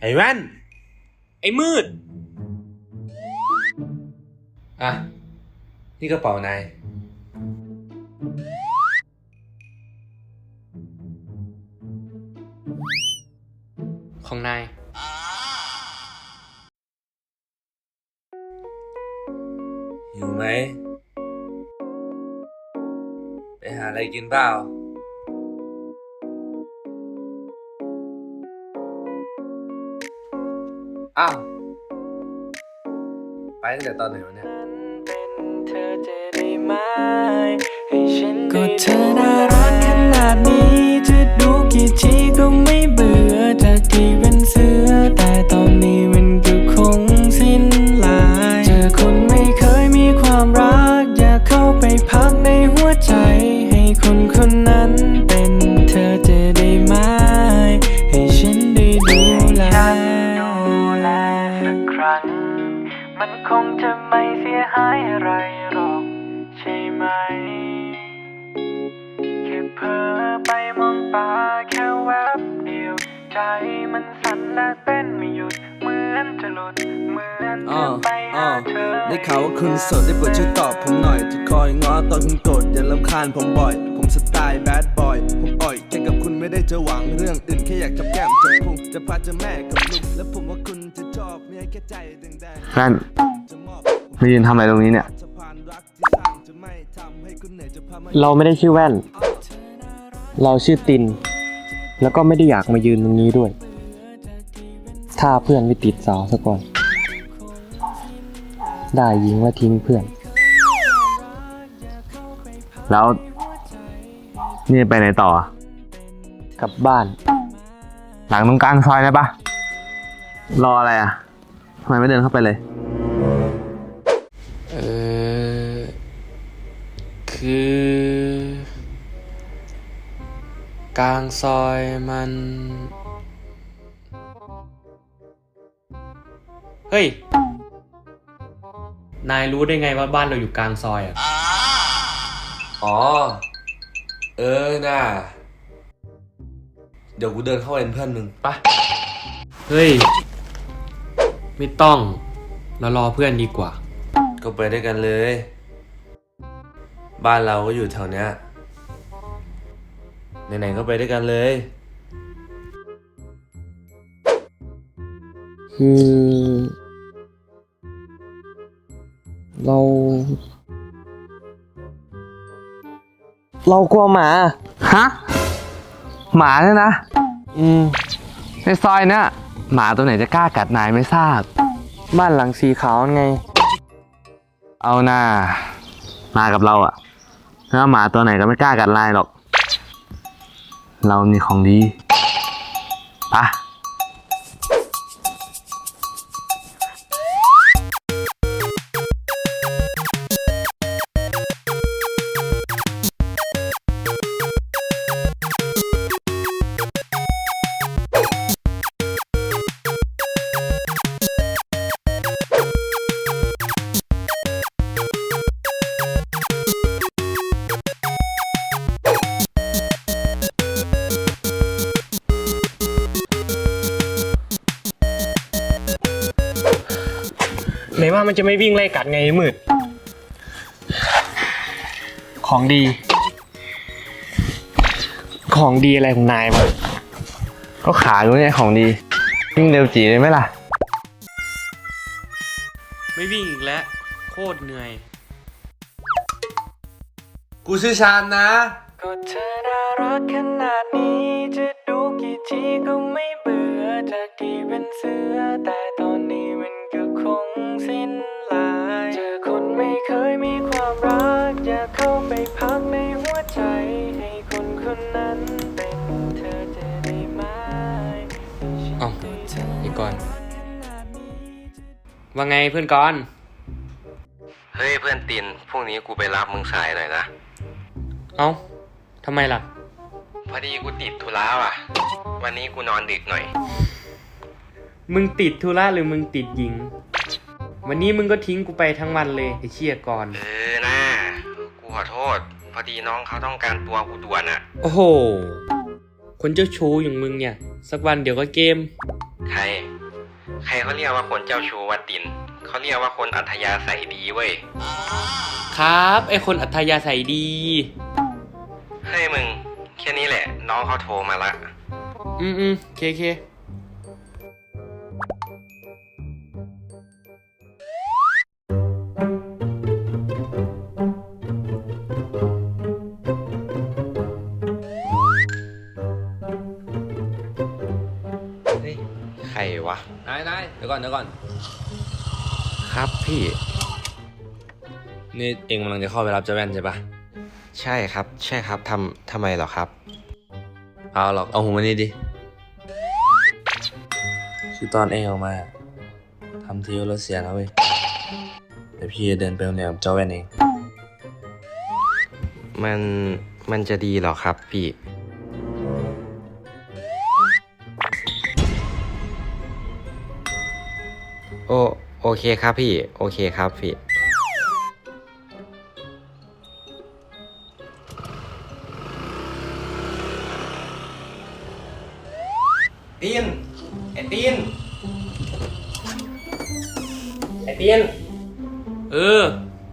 ไอ้แว่น ไอ้มืด อะ นี่กระเป๋านาย ของนาย หิวไหม ไปหาอะไรกินเปล่า อ้าว ไปตั้งแต่ตอนไหนวะเนี่ย ก็เธอน่ารักขนาดนี้ จะดูกี่ทีก็ไม่เบื่อจากที่เป็นเสือ แต่ตอนนี้มันก็คงสิ้นลาย เจอคนไม่เคยมีความรัก อยากเข้าไปพักในหัวใจ ให้คนคนนั้น ใจมันสั่นและเต้นไม่หยุดเหมือนจะหลุดเหมือนอ้อจะไปอ้อหาเธอได้ข่าวว่าคุณโสดได้โปรดช่วยตอบผมหน่อย จะคอยง้อตอนคุณโกรธอย่าลำคาญผมบ่อย ผมสไตล์แบดบอยผมอ่อยแค่กับคุณไม่ได้จะหวังเรื่องอื่นแค่อยากจับแก้มจับพุงจะพาเจอแม่กับลูกและผมว่าคุณจะชอบไม่ให้แค่ใจแดงๆแว่นจะมอบมายืนทำอะไรตรงนี้เนี่ยสะพานรักที่สร้างจะไม่ทำให้คุณเหนื่อยจะพามาเราไม่ได้ชื่อแว่น เราชื่อติน แล้วก็ไม่ได้อยากมายืนตรงนี้ด้วย ถ้าเพื่อนไม่ติดสาวซะก่อน ได้ยิงว่าทิ้งเพื่อน แล้ว นี่ไปไหนต่อ กลับบ้าน หลังตรงกลางซอยได้ปะรออะไรอะทำไมไม่เดินเข้าไปเลย เออคือ กลางซอยมัน เฮ้ย นายรู้ได้ไงว่าบ้านเราอยู่กลางซอยอะ อ๋อ เออน่าเดี๋ยวกูเดินเข้าไปเป็นเพื่อนมึงปะเฮ้ย ไม่ต้อง เรารอเพื่อนดีกว่า ก็ไปด้วยกันเลย บ้านเราก็อยู่แถวเนี้ย ไหนๆก็ไปด้วยกันเลย คือ เรา เรากลัวหมา ฮะ หมาเนี่ยนะ อืม ในซอยเนี่ยหมาตัวไหนจะกล้ากัดนายไม่ทราบ บ้านหลังสีขาวไง เอาหน้ามากับเราอะถ้าหมาตัวไหนก็ไม่กล้ากัดนายหรอก เรามีของดีปะ นว่ามันจะไม่วิ่งไล่กัดไงไอ้มืด ของดี ของดีอะไรของนายวะก็ขาอยู่เนี่ยของดี วิ่งเร็วจีเลยไหมล่ะ ไม่วิ่งอีกแล้ว โคตรเหนื่อย กูชื่อชามนะ ก็เธอน่ารักขนาดนี้ จะดูกี่ทีก็ไม่เบื่อจากที่เป็นเสือแต่ ว่าไงเพื่อนก่อน เฮ้ยเพื่อนตินพรุ่งนี้กูไปรับมึงสายหน่อยนะ เอ้าทำไมล่ะ พอดีกูติดธุระว่ะ วันนี้กูนอนดึกหน่อย มึงติดธุระหรือมึงติดหญิง วันนี้มึงก็ทิ้งกูไปทั้งวันเลยไอ้เชี่ยก่อน เออนะกูขอโทษ พอดีน้องเขาต้องการตัวกูด่วนอะโอ้โห คนเจ้าชู้อย่างมึงเนี่ย สักวันเดี๋ยวก็เกม ใคร ใครเขาเรียกว่าคนเจ้าชู้วัดตินเขาเรียกว่าคนอัธยาศัยดีเว้ย ครับไอคนอัธยาศัยดี เฮ้ยมึง แค่นี้แหละ น้องเขาโทรมาละ อืมอืมเคเค ก่อนเดี๋ยวก่อน ครับพี่ นี่เองกำลังจะเข้าไปรับเจ้าแว่นใช่ปะใช่ครับ ใช่ครับทำทำไมเหรอครับ เอาหรอกเอาหูมานี่ดิคือตอนเองออกมาทำทีว่ารถเสียนะเว้ยเดี๋ยวพี่จะเดินไปโรงแรมกับเจ้าแว่นเอง มันมันจะดีเหรอครับพี่ โอเคครับพี่ โอเคครับพี่ ตีน ไอตีน ไอตีน เออ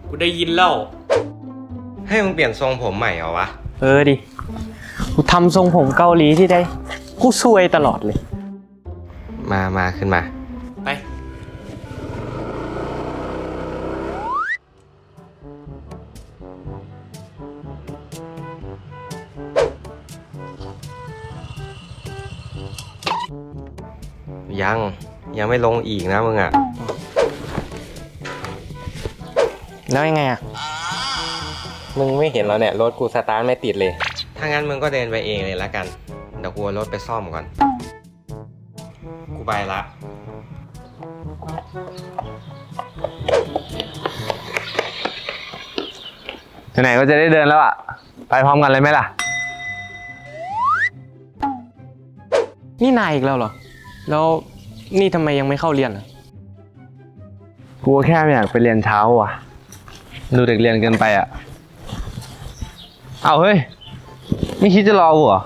กูได้ยินแล้ว ให้มึงเปลี่ยนทรงผมใหม่เหรอวะ เออดิ กูทำทรงผมเกาหลีที่ได้ กูซวยตลอดเลย มามาขึ้นมา ยังไม่ลงอีกนะมึงอะ แล้วยังไงอะ มึงไม่เห็นแล้วเนี่ยรถกูสตาร์ทไม่ติดเลย ถ้างั้นมึงก็เดินไปเองเลยละกัน เดี๋ยวกูเอารถไปซ่อมก่อน กูไปละ ไหนๆก็จะได้เดินแล้วอะ ไปพร้อมกันเลยไหมล่ะ นี่นายอีกแล้วเหรอ แล้ว นี่ทำไมยังไม่เข้าเรียนอะ กูแค่ไม่อยากไปเรียนเช้าว่ะ ดูเด็กเรียนเกินไปอะ เอาเฮ้ย ไม่คิดจะรอกูเหรอ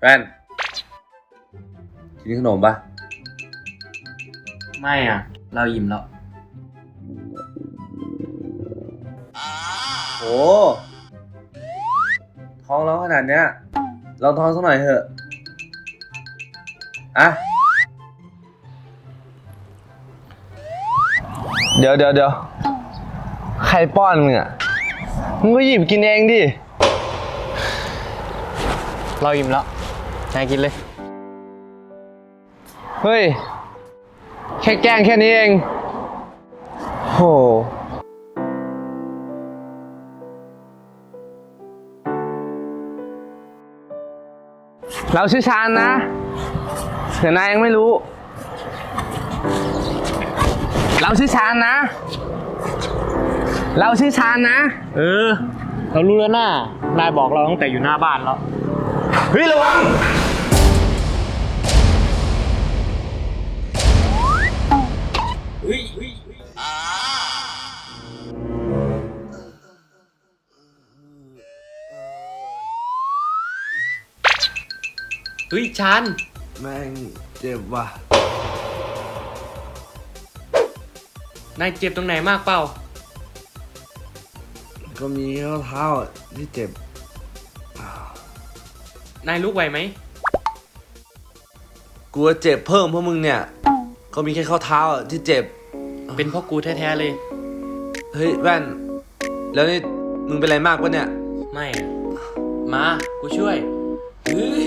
แว่นกินขนมปะไม่อะ เรายิ้มแล้ว โอ้ ท้องร้องขนาดเนี้ยลองท้องสักหน่อยเถอะ อะ เดี๋ยวเดี๋ยวเดี๋ยวใครป้อนมึงอะ มึงก็หยิบกินเองดิ เรายิ้มแล้วนายกินเลย เฮ้ย แค่แกล้งแค่นี้เอง โห เราชื่อชานนะเดี๋ยวนายยังไม่รู้ เราชื่อชานนะ เราชื่อชานนะ เออ เรารู้แล้วน่านายบอกเราตั้งแต่อยู่หน้าบ้านแล้ว เฮ้ยระวัง เฮ้ย ชันแม่งเจ็บว่ะนายเจ็บตรงไหนมากเปล่า ก็มีแค่ข้อเท้าอะที่เจ็บ นายลุกไหวไหม กูจะเจ็บเพิ่มเพราะมึงเนี่ย ก็มีแค่ข้อเท้าอะที่เจ็บ เป็นเพราะกูแท้ๆเลย เฮ้ยแว่น แล้วนี่มึงเป็นอะไรมากปะเนี่ย ไม่อะมา กูช่วยเฮ้ย